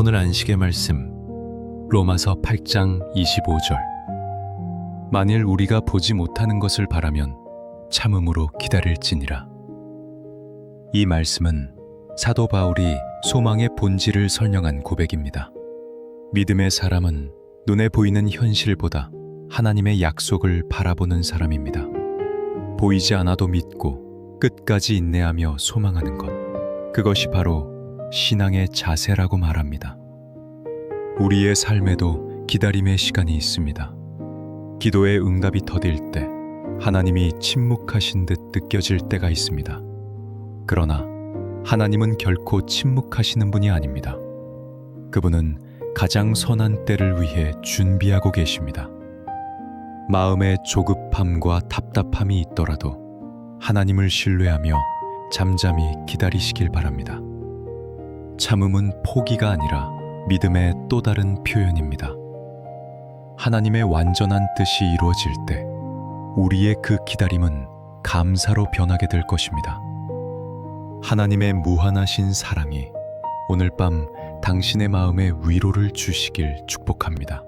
오늘 안식의 말씀 로마서 8장 25절 만일 우리가 보지 못하는 것을 바라면 참음으로 기다릴지니라 이 말씀은 사도 바울이 소망의 본질을 설명한 고백입니다. 믿음의 사람은 눈에 보이는 현실보다 하나님의 약속을 바라보는 사람입니다. 보이지 않아도 믿고 끝까지 인내하며 소망하는 것. 그것이 바로 신앙의 자세라고 말합니다. 우리의 삶에도 기다림의 시간이 있습니다. 기도의 응답이 더딜 때 하나님이 침묵하신 듯 느껴질 때가 있습니다. 그러나 하나님은 결코 침묵하시는 분이 아닙니다. 그분은 가장 선한 때를 위해 준비하고 계십니다. 마음의 조급함과 답답함이 있더라도 하나님을 신뢰하며 잠잠히 기다리시길 바랍니다. 참음은 포기가 아니라 믿음의 또 다른 표현입니다. 하나님의 완전한 뜻이 이루어질 때 우리의 그 기다림은 감사로 변하게 될 것입니다. 하나님의 무한하신 사랑이 오늘 밤 당신의 마음에 위로를 주시길 축복합니다.